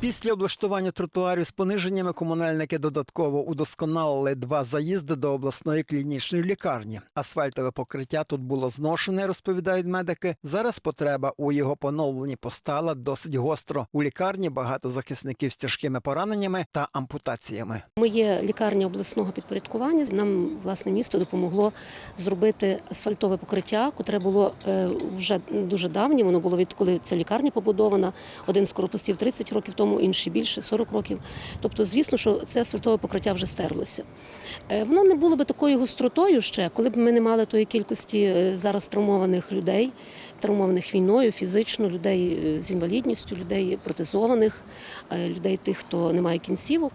Після облаштування тротуарів з пониженнями комунальники додатково удосконалили два заїзди до обласної клінічної лікарні. Асфальтове покриття тут було зношене, розповідають медики. Зараз потреба у його поновленні постала досить гостро. У лікарні багато захисників з тяжкими пораненнями та ампутаціями. Ми є лікарня обласного підпорядкування. Нам власне місто допомогло зробити асфальтове покриття, котре було е, вже дуже давнє. Воно було відколи ця лікарня побудована. Один з корпусів 30 років тому, інший більше 40 років. Тобто, звісно, що це асфальтове покриття вже стерлося. Е, Воно не було би такою гостротою ще, коли б ми не мали тої кількості е, зараз травмованих людей, травмованих війною, фізично, людей е, з інвалідністю, людей протезованих, людей тих, хто не має кінцівок.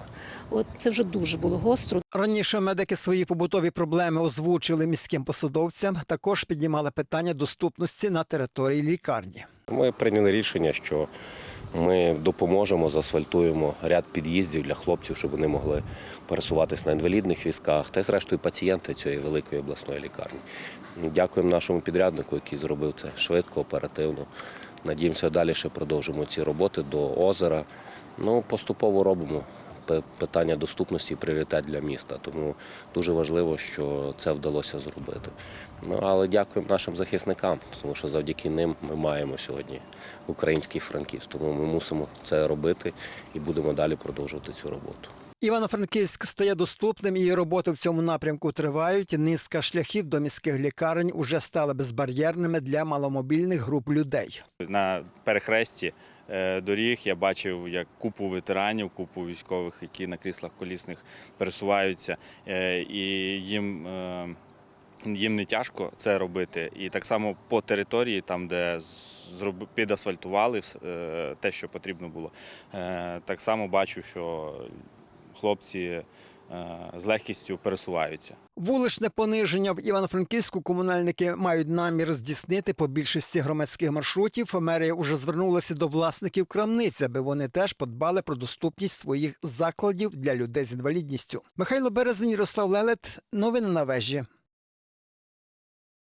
От це вже дуже було гостро. Раніше медики свої побутові проблеми озвучили міським посадовцям. Також піднімали питання доступності на території лікарні. Ми прийняли рішення, що ми допоможемо, заасфальтуємо ряд під'їздів для хлопців, щоб вони могли пересуватись на інвалідних візках та й зрештою пацієнти цієї великої обласної лікарні. Дякуємо нашому підряднику, який зробив це швидко, оперативно. Надіємося, далі ще продовжимо ці роботи до озера. Ну, поступово робимо. Питання доступності пріоритет для міста, тому дуже важливо, що це вдалося зробити. Ну але дякуємо нашим захисникам, тому що завдяки ним ми маємо сьогодні український франківськ. Тому ми мусимо це робити і будемо далі продовжувати цю роботу. Івано-Франківськ стає доступним, і роботи в цьому напрямку тривають. Низка шляхів до міських лікарень уже стали безбар'єрними для маломобільних груп людей. На перехресті доріг я бачив як купу ветеранів, купу військових, які на кріслах колісних пересуваються, е, і їм. е, Їм не тяжко це робити, і так само по території, там де підасфальтували е, те, що потрібно було. е, Так само бачу, що хлопці е, з легкістю пересуваються. Вуличне пониження в Івано-Франківську комунальники мають намір здійснити по більшості громадських маршрутів. Мерія уже звернулася до власників крамниць, аби вони теж подбали про доступність своїх закладів для людей з інвалідністю. Михайло Березень, Ярослав Лелет. Новини на вежі.